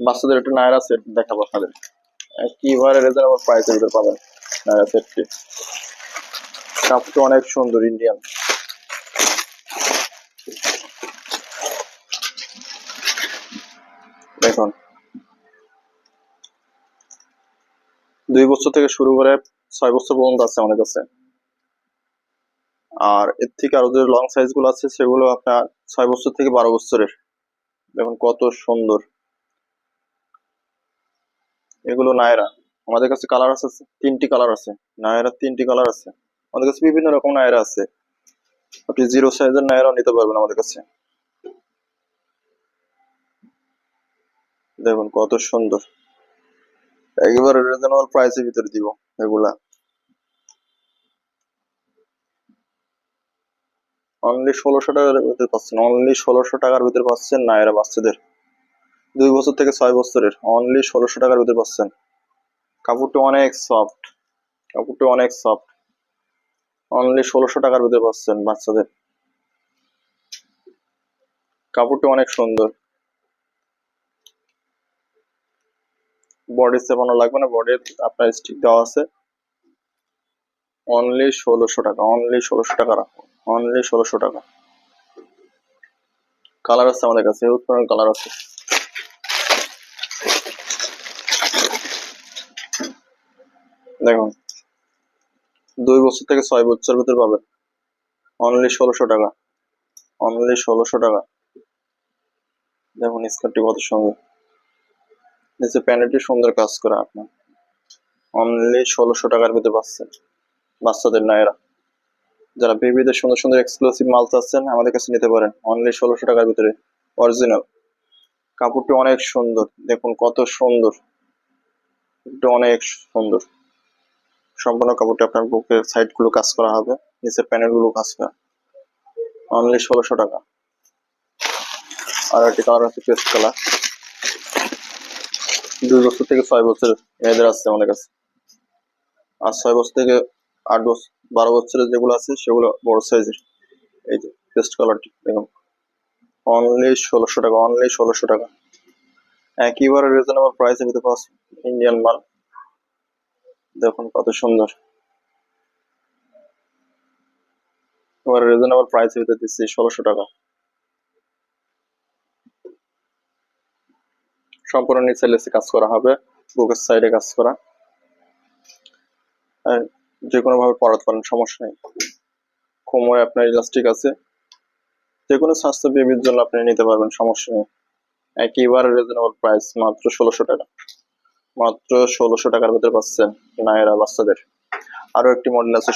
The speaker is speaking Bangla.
বাচ্চাদের একটা নায়রা সেট দেখাবো আপনাদের একেবারে রিজনেবল প্রাইসের ভিতরে পাবেন। নায়রা সেটটি কাপটা অনেক সুন্দর ইন্ডিয়ান দেখুন। দুই বছর থেকে শুরু করে ছয় বছর পর্যন্ত আছে আমাদের কাছে। আর এর থেকে আরও যে লং সাইজগুলো আছে, সেগুলো আপনার ছয় বছর থেকে বারো বছরের। দেখুন কত সুন্দর। এগুলো নায়রা। আমাদের কাছে কালার আছে তিনটি কালার আছে। নায়রা তিনটি কালার আছে। আমাদের কাছে বিভিন্ন রকম নায়রা আছে। আপনি জিরো সাইজের নায়রাও নিতে পারবেন আমাদের কাছে। দেখুন কত সুন্দর। একেবারে রিজনেবল প্রাইসের ভিতরে দিব এগুলা। অনলি ষোলোশো টাকার ভিতরে পাচ্ছেন। অনলি ষোলোশো টাকার ভিতরে পাচ্ছেন নায়রা বাচ্চাদের। দুই বছর থেকে ছয় বছরের। অনলি ষোলোশো টাকার ভিতরে পাচ্ছেন। কাপড়টা অনেক সফট কাপড়টা অনেক সফট অনলি ষোলোশো টাকার ভিতরে পাচ্ছেন বাচ্চাদের। কাপড়টা অনেক সুন্দর। বডি চেপানো লাগবে না। বডি আপনার স্টিক দেওয়া আছে। অনলি ষোলোশো টাকা। অনলি ষোলোশো টাকা রাখুন অনলি ষোলোশো টাকা। কালার আছে আমাদের কাছে। কালার আছে। দেখুন, দুই বছর থেকে ছয় বছর ভিতরে পাবেন। অনলি ষোলোশো টাকা। অনলি ষোলোশো টাকা। দেখুন স্কার্টটি কত সুন্দর। নিচে প্যানেলটি সুন্দর কাজ করা আপনার। অনলি ষোলোশো টাকার ভিতরে পাচ্ছেন বাচ্চাদের নায়রা। যারা বেবিদের সুন্দর সুন্দর এক্সক্লুসিভ মাল চাচ্ছেন, আমাদের কাছে নিতে পারেন। অনলি ষোলোশো টাকার ভিতরে। অরিজিনাল কাপড়টি অনেক সুন্দর। দেখুন, কত সুন্দর। এটা অনেক সুন্দর। সম্পূর্ণ কাপড়টি আপনার বুকের সাইডগুলো কাজ করা হবে, নিচের প্যানেলগুলো কাজ করা। অনলি ষোলোশো টাকা। আর একটি কালার আছে পেস্ট কালার। দুই বছর থেকে ছয় বছরের মেয়েদের আসছে আমাদের কাছে। আর ছয় বছর থেকে আট বছর, বারো বছরের যেগুলো আছে সেগুলো বড় সাইজের। এই যে পেস্ট কালারটি, দেখুন। অনলি ষোলোশো টাকা, অনলি ষোলোশো টাকা। একেবারে রিজনেবল প্রাইসের ভিতরে পাচ্ছ ইন্ডিয়ান মাল। দেখুন কত সুন্দর। এবার রিজনেবল প্রাইসের ভিতরে দিচ্ছি ষোলোশো টাকা। সম্পূর্ণ নিচে লেসে কাজ করা হবে, বুকের সাইডে কাজ করা। যে কোনো ভাবে পড়াতে পারেন, সমস্যা নেই। কোমরে আপনার ইলাস্টিক আছে। যে কোনো স্বাস্থ্য বেবির জন্য আপনি নিতে পারবেন, সমস্যা নেই। একেবারে রিজনেবল প্রাইস মাত্র ষোলোশো টাকা। মাত্র ষোলোশো টাকার ভিতরে পাচ্ছেন নায়রা বাচ্চাদের। আরও একটি মডেল আছে